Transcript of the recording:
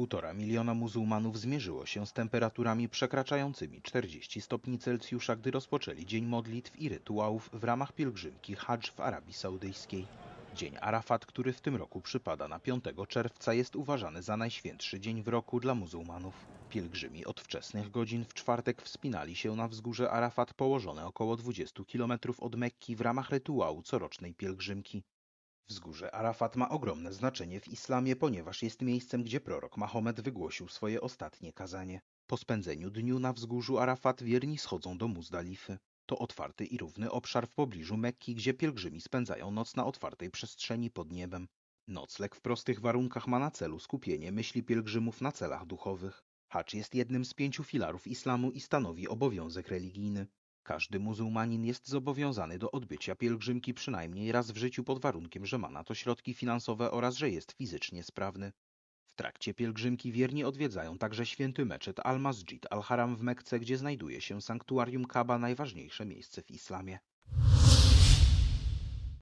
Półtora miliona muzułmanów zmierzyło się z temperaturami przekraczającymi 40 stopni Celsjusza, gdy rozpoczęli dzień modlitw i rytuałów w ramach pielgrzymki Hadż w Arabii Saudyjskiej. Dzień Arafat, który w tym roku przypada na 5 czerwca, jest uważany za najświętszy dzień w roku dla muzułmanów. Pielgrzymi od wczesnych godzin w czwartek wspinali się na wzgórze Arafat położone około 20 km od Mekki w ramach rytuału corocznej pielgrzymki. Wzgórze Arafat ma ogromne znaczenie w islamie, ponieważ jest miejscem, gdzie prorok Mahomet wygłosił swoje ostatnie kazanie. Po spędzeniu dniu na wzgórzu Arafat wierni schodzą do Muzdalify. To otwarty i równy obszar w pobliżu Mekki, gdzie pielgrzymi spędzają noc na otwartej przestrzeni pod niebem. Nocleg w prostych warunkach ma na celu skupienie myśli pielgrzymów na celach duchowych. Hacz jest jednym z pięciu filarów islamu i stanowi obowiązek religijny. Każdy muzułmanin jest zobowiązany do odbycia pielgrzymki przynajmniej raz w życiu pod warunkiem, że ma na to środki finansowe oraz że jest fizycznie sprawny. W trakcie pielgrzymki wierni odwiedzają także święty meczet Al-Masjid Al-Haram w Mekce, gdzie znajduje się sanktuarium Kaaba, najważniejsze miejsce w islamie.